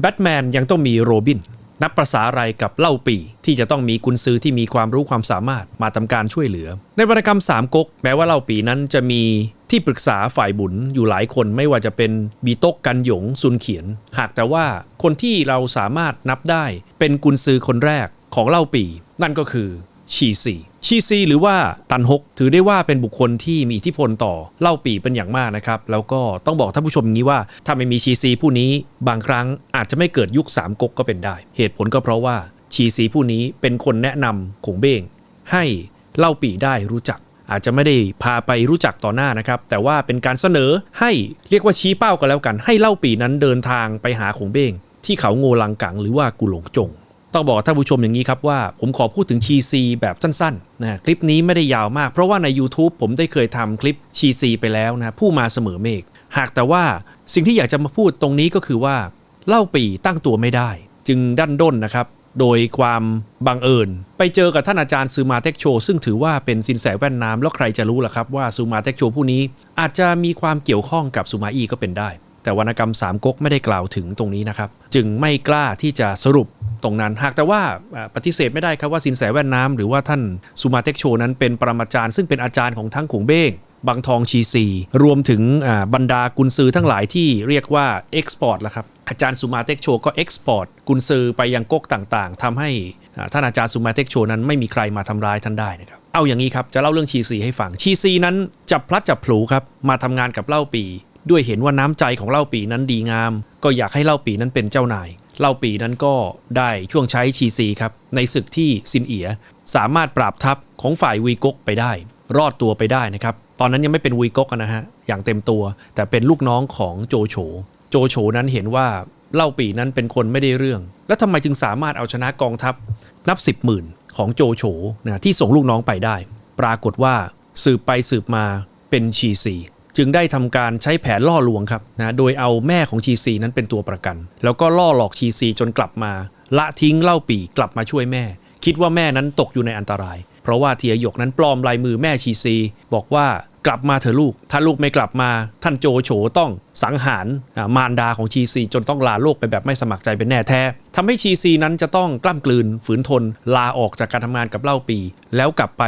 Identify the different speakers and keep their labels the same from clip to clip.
Speaker 1: แบทแมนยังต้องมีโรบิน นับประษาอะไรกับเล่าปีที่จะต้องมีกุนซือที่มีความรู้ความสามารถมาทำการช่วยเหลือ ในวรรณกรรมสามก๊กแม้ว่าเล่าปีนั้นจะมีที่ปรึกษาฝ่ายบุญอยู่หลายคนไม่ว่าจะเป็นบีโต๊กกันหยงซุนเขียน หากแต่ว่าคนที่เราสามารถนับได้เป็นกุนซือคนแรกของเล่าปี นั่นก็คือชีซี ชีซีหรือว่าตันฮกถือได้ว่าเป็นบุคคลที่มีอิทธิพลต่อเล่าปีเป็นอย่างมากนะครับ แล้วก็ต้องบอกท่านผู้ชมอย่างนี้ว่าถ้าไม่มีชีซีผู้นี้บางครั้งอาจจะไม่เกิดยุคสามก๊กก็เป็นได้ เหตุผลก็เพราะว่าชีซีผู้นี้เป็นคนแนะนำขงเบ้งให้เล่าปีได้รู้จัก อาจจะไม่ได้พาไปรู้จักต่อหน้านะครับ แต่ว่าเป็นการเสนอให้เรียกว่าชี้เป้ากันแล้วกัน ให้เล่าปีนั้นเดินทางไปหาขงเบ้งที่เขาโงลังกังหรือว่ากุหลงจง ต้องบอกท่านผู้ชมอย่างนี้ครับว่าผมขอพูดถึงชีซีแบบสั้นๆนะคลิปนี้ไม่ได้ยาวมาก เพราะว่าใน YouTube ผมได้เคยทำคลิปชีซีไปแล้วนะผู้มาเสมอเมฆหากแต่ว่าสิ่งที่อยากจะมาพูดตรงนี้ก็คือว่าเล่าปีตั้งตัวไม่ได้ จึงดันด้นนะครับ โดยความบังเอิญ ไปเจอกับท่านอาจารย์ซูมาเต็กโช ซึ่งถือว่าเป็นสินแสแว่นน้ำแล้วใครจะรู้ล่ะครับว่าซูมาเต็กโชผู้นี้อาจจะมีความเกี่ยวข้องกับซูมาอีก็เป็นได้ แต่วรรณกรรมสามก๊กไม่ได้กล่าวถึงตรงนี้นะครับจึงไม่กล้าที่จะสรุป ตรงนั้นหากแต่ว่าปฏิเสธไม่ได้ครับว่าสินแสแว่นน้ำหรือว่าท่านซูมาเต็กโชนั้นเป็นปรมาจารย์ ซึ่งเป็นอาจารย์ของทั้งขงเบ้งบางทองชีซี รวมถึงบรรดากุนซือทั้งหลายที่เรียกว่าเอ็กซ์พอร์ตละครับอาจารย์สุมาเต็กโชก็เอ็กซ์พอร์ตกุนซือไปยังก๊กต่างๆทำให้ท่านอาจารย์สุมาเต็กโชนั้นไม่มีใครมาทำร้ายท่านได้นะครับเอาอย่างนี้ครับจะเล่าเรื่องชีซีให้ฟังชีซีนั้นจับพลัดจับผลูครับมาทำงานกับเล่าปี ด้วยเห็นว่าน้ำใจของเล่าปีนั้นดีงาม ก็อยากให้เล่าปีนั้นเป็นเจ้านาย เล่าปีนั้นก็ได้ช่วงใช้ชีซีครับ ในศึกที่ซินเอีย สามารถปราบทัพของฝ่ายวีกกไปได้ รอดตัวไปได้นะครับ ตอนนั้นยังไม่เป็นวีกกนะฮะ อย่างเต็มตัว แต่เป็นลูกน้องของโจโฉ โจโฉนั้นเห็นว่าเล่าปีนั้นเป็นคนไม่ได้เรื่อง แล้วทำไมจึงสามารถเอาชนะกองทัพนับสิบหมื่นของโจโฉนะที่ส่งลูกน้องไปได้ ปรากฏว่าสืบไปสืบมาเป็นชีซี จึงได้ทำการใช้แผนล่อลวงครับนะโดยเอาแม่ของชีซีนั้นเป็นตัวประกัน แล้วก็ล่อหลอกชีซีจนกลับมา ละทิ้งเล่าปีกลับมาช่วยแม่ คิดว่าแม่นั้นตกอยู่ในอันตราย เพราะว่าเทียหยกนั้นปลอมลายมือแม่ชีซี บอกว่ากลับมาเถอะลูก ถ้าลูกไม่กลับมา ท่านโจโฉต้องสังหารมารดาของชีซีจนต้องลาโลกไปแบบไม่สมัครใจเป็นแน่แท้ทำให้ชีซีนั้นจะต้องกล้ำกลืนฝืนทนลาออกจากการทำงานกับเล่าปี แล้วกลับไป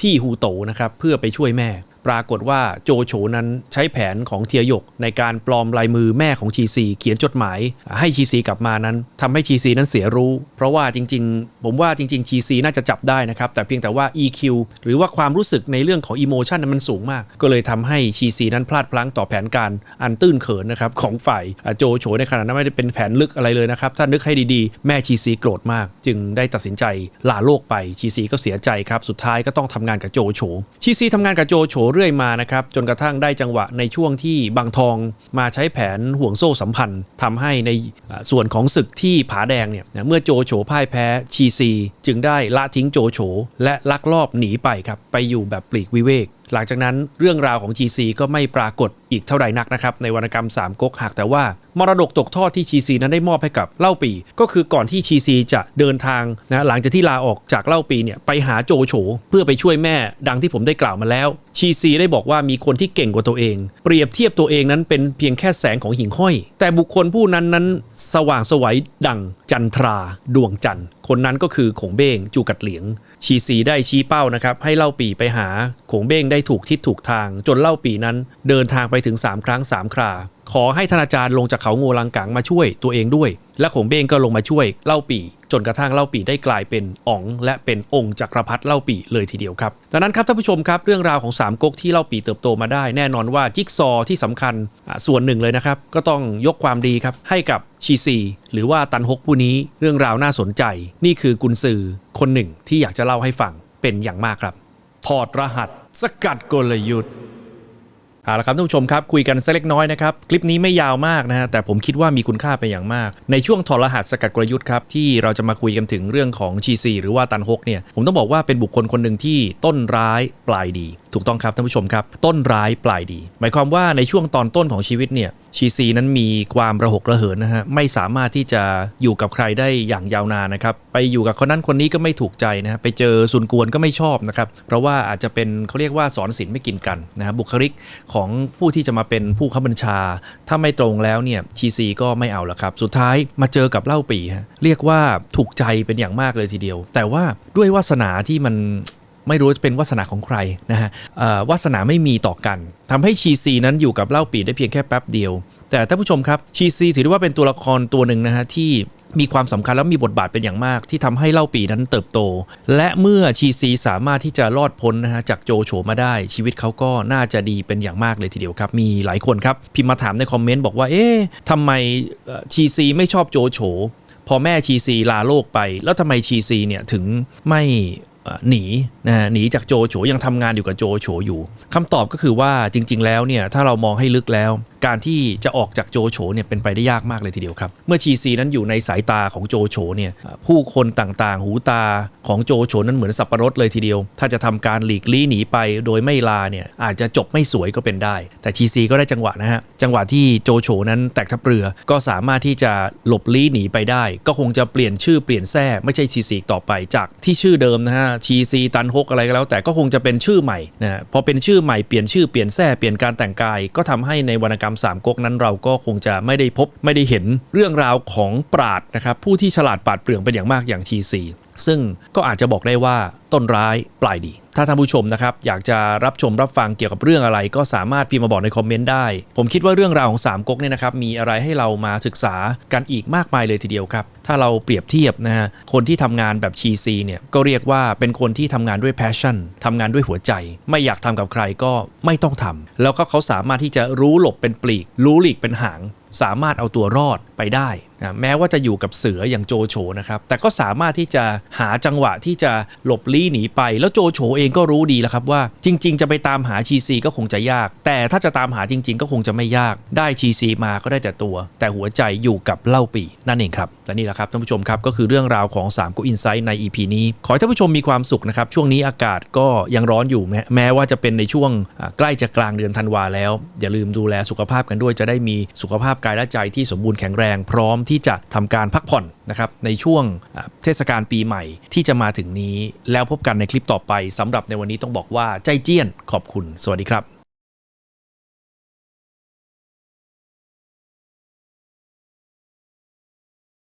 Speaker 1: ที่ฮูโตนะครับเพื่อไปช่วยแม่ ปรากฏว่าโจโฉนั้นใช้แผนของเทียหยก ในการปลอมลายมือแม่ของชีซีเขียนจดหมาย ให้ชีซีกลับมานั้นทำให้ชีซีนั้นเสียรู้ เพราะว่าจริง ๆ ผมว่าจริง ๆ ชีซีน่าจะจับได้นะครับ แต่เพียงแต่ว่า EQ หรือว่าความรู้สึกในเรื่องของอิโมชันนั้นมันสูงมาก ก็เลยทำให้ชีซีนั้นพลาดพลั้งต่อแผนการอันตื้นเขินนะครับของฝ่ายโจโฉในขณะนั้นไม่ได้เป็นแผนลึกอะไรเลยนะครับถ้านึกให้ดีๆ แม่ชีซีโกรธมาก จึงได้ตัดสินใจลาโลกไปชีซีก็เสียใจครับสุดท้ายก็ต้องทำงานกับโจโฉชีซีทำงานกับโจโฉเรื่อยมานะครับจนกระทั่งได้จังหวะในช่วงที่บางทองมาใช้แผนห่วงโซ่สัมพันธ์ทำให้ในส่วนของศึกที่ผาแดงเนี่ยเมื่อโจโฉพ่ายแพ้ชีซี จึงได้ละทิ้งโจโฉและลักลอบหนีไปครับไปอยู่แบบปลีกวิเวก หลังจากนั้นเรื่องราวของ GC ก็ไม่ปรากฏ อีกเท่าไรนักนะครับในวรรณกรรม3ก๊กหากแต่ว่ามรดกตกทอดที่ GC นั้นได้มอบให้กับเล่าปี ก็คือก่อนที่ GC จะเดินทางนะหลังจากที่ลาออกจากเล่าปีเนี่ยไปหาโจโฉเพื่อไปช่วยแม่ดังที่ผมได้กล่าวมาแล้ว ชีซีได้บอกว่ามีคนที่เก่งกว่าตัวเอง เปรียบเทียบตัวเองนั้นเป็นเพียงแค่แสงของหิ่งห้อย แต่บุคคลผู้นั้นนั้นสว่างสวัยดังจันทราดวงจันทร์คนนั้นก็คือขงเบ้งจูกัดเหลียง ชีซีได้ชี้เป้านะครับให้เล่าปีไปหาขงเบ้งได้ถูกทิศถูกทาง จนเล่าปีนั้นเดินทางไปถึง 3 ครั้ง 3 ครา ขอให้ธนาจารย์ลงจากเขาโงลังกังมาช่วยตัวเองด้วย และขงเบ้งก็ลงมาช่วยเล่าปีจนกระทั่งเล่าปีได้กลายเป็นอ๋อง และเป็นองค์จักรพรรดิเล่าปีเลยทีเดียวครับดังนั้นครับท่านผู้ชมครับเรื่องราวของสามก๊กที่เล่าปีเติบโตมาได้แน่นอนว่าจิ๊กซอว์ที่สำคัญอ่าส่วนหนึ่งเลยนะครับก็ต้องยกความดีครับให้กับชีซีหรือว่าตันฮกผู้นี้เรื่องราวน่าสนใจ นี่คือกุนซือคนหนึ่งที่อยากจะเล่าให้ฟังเป็นอย่างมากครับถอดรหัส สกัดกลยุทธ์ เอาละครับท่านผู้ชมครับคุยกันสักเล็กน้อยนะครับ คลิปนี้ไม่ยาวมากนะฮะแต่ผมคิดว่ามีคุณค่าเป็นอย่างมาก ในช่วงถอดรหัสสกัดกลยุทธ์ครับ ที่เราจะมาคุยกันถึงเรื่องของชีซีหรือว่าตันฮกเนี่ยผมต้องบอกว่าเป็นบุคคลคนหนึ่งที่ต้นร้ายปลายดี ถูกต้องครับท่านผู้ชมครับ ต้นร้ายปลายดี หมายความว่าในช่วงตอนต้นของชีวิตเนี่ยชีซีนั้นมีความระหกระเหินนะฮะไม่สามารถที่จะอยู่กับใครได้อย่างยาวนานนะครับไปอยู่กับคนนั้นคนนี้ก็ไม่ถูกใจนะฮะไปเจอซุนกวนก็ไม่ชอบนะครับเพราะว่าอาจจะเป็นเขาเรียกว่าสอนศีลไม่กินกันนะฮะบุคลิกของผู้ที่จะมาเป็นผู้ข้าบัญชา ถ้าไม่ตรงแล้วเนี่ยชีซีก็ไม่เอาละครับ สุดท้ายมาเจอกับเล่าปีฮะเรียกว่าถูกใจเป็นอย่างมากเลยทีเดียว แต่ว่าด้วยวาสนาที่มันไม่รู้จะเป็นวาสนาของใครนะฮะวาสนาไม่มีต่อกันทำให้ชีซีนั้นอยู่กับเล่าปีได้เพียงแค่แป๊บเดียว แต่ท่านผู้ชมครับชีซีถือได้ว่าเป็นตัวละครตัวหนึ่งนะฮะที่มีความสำคัญและมีบทบาทเป็นอย่างมาก ที่ทำให้เล่าปีนั้นเติบโต และเมื่อชีซีสามารถที่จะรอดพ้นนะฮะจากโจโฉมาได้ ชีวิตเขาก็น่าจะดีเป็นอย่างมากเลยทีเดียวครับ มีหลายคนครับ พิมพ์มาถามในคอมเมนต์บอกว่า เอ๊ะทำไมชีซีไม่ชอบโจโฉพอแม่ชีซีลาโลกไป แล้วทำไมชีซีเนี่ยถึงไม่หนีนะฮะหนีจากโจโฉยังทำงานอยู่กับโจโฉอยู่คำตอบก็คือว่าจริง ๆ แล้วเนี่ยถ้าเรามองให้ลึกแล้ว การที่จะออกจากโจโฉเนี่ยเป็นไปได้ยากมากเลยทีเดียวครับ เมื่อชีซีนั้นอยู่ในสายตาของโจโฉเนี่ยผู้คนต่างๆ หูตาของโจโฉนั้นเหมือนสับปะรดเลยทีเดียว ถ้าจะทำการหลีกลี่หนีไปโดยไม่ลาเนี่ยอาจจะจบไม่สวยก็เป็นได้ แต่ชีซีก็ได้จังหวะนะฮะจังหวะที่โจโฉนั้นแตกทัพเรือก็สามารถที่จะหลบลี้หนีไปได้ ก็คงจะเปลี่ยนชื่อเปลี่ยนแท้ไม่ใช่ชีซีต่อไปจากที่ชื่อเดิมนะฮะชีซีตันฮกอะไรก็แล้ว แต่ก็คงจะเป็นชื่อใหม่นะฮะพอเป็นชื่อใหม่เปลี่ยนชื่อเปลี่ยนแท้เปลี่ยนการแต่งกาย ก็ทำให้ในวรรณกรรมสามก๊กนั้นเราก็คงจะไม่ได้พบไม่ได้เห็นเรื่องราวของปราดนะครับผู้ที่ฉลาดปราดเปรื่องเป็นอย่างมากอย่างชีซีซึ่งก็อาจจะบอกได้ว่าต้นร้ายปลายดี ถ้าท่านผู้ชมนะครับ อยากจะรับชมรับฟังเกี่ยวกับเรื่องอะไร ก็สามารถพิมพ์มาบอกในคอมเมนต์ได้ ผมคิดว่าเรื่องราวของสามก๊กเนี่ยนะครับมีอะไรให้เรามาศึกษากันอีกมากมายเลยทีเดียวครับ ถ้าเราเปรียบเทียบนะฮะคนที่ทำงานแบบชีซีเนี่ยก็เรียกว่าเป็นคนที่ทำงานด้วยแพชชั่นทำงานด้วยหัวใจ ไม่อยากทำกับใครก็ไม่ต้องทำแล้วก็เขาสามารถที่จะรู้หลบเป็นปลีก รู้หลีกเป็นหาง สามารถเอาตัวรอดไปได้นะแม้ว่าจะอยู่กับเสืออย่างโจโฉนะครับ แต่ก็สามารถที่จะหาจังหวะที่จะหลบลี้หนีไป แล้วโจโฉเองก็รู้ดีแล้วครับว่า จริง ๆ จะไปตามหาชีซีก็คงจะยาก แต่ถ้าจะตามหาจริง ๆ ก็คงจะไม่ยาก ได้ชีซีมาก็ได้แต่ตัว แต่หัวใจอยู่กับเล่าปีนั่นเองครับ และนี่แหละครับท่านผู้ชมครับก็คือเรื่องราวของ3 g o Insight ใน EP นี้ ขอให้ท่านผู้ชมมีความสุขนะครับ ช่วงนี้อากาศก็ยังร้อนอยู่แม้แม้ว่าจะเป็นในช่วงใกล้จะกลางเดือนธันวาแล้ว อย่าลืมดูแลสุขภาพกันด้วยจะได้มีสุขภาพกายและใจที่สมบูรณ์แข็งแรงพร้อมที่จะทำการพักผ่อนนะครับในช่วงเทศกาลปีใหม่ที่จะมาถึงนี้ แล้วพบกันในคลิปต่อไปสำหรับในวันนี้ต้องบอกว่าใจเจี้ยนขอบคุณ สวัสดีครับ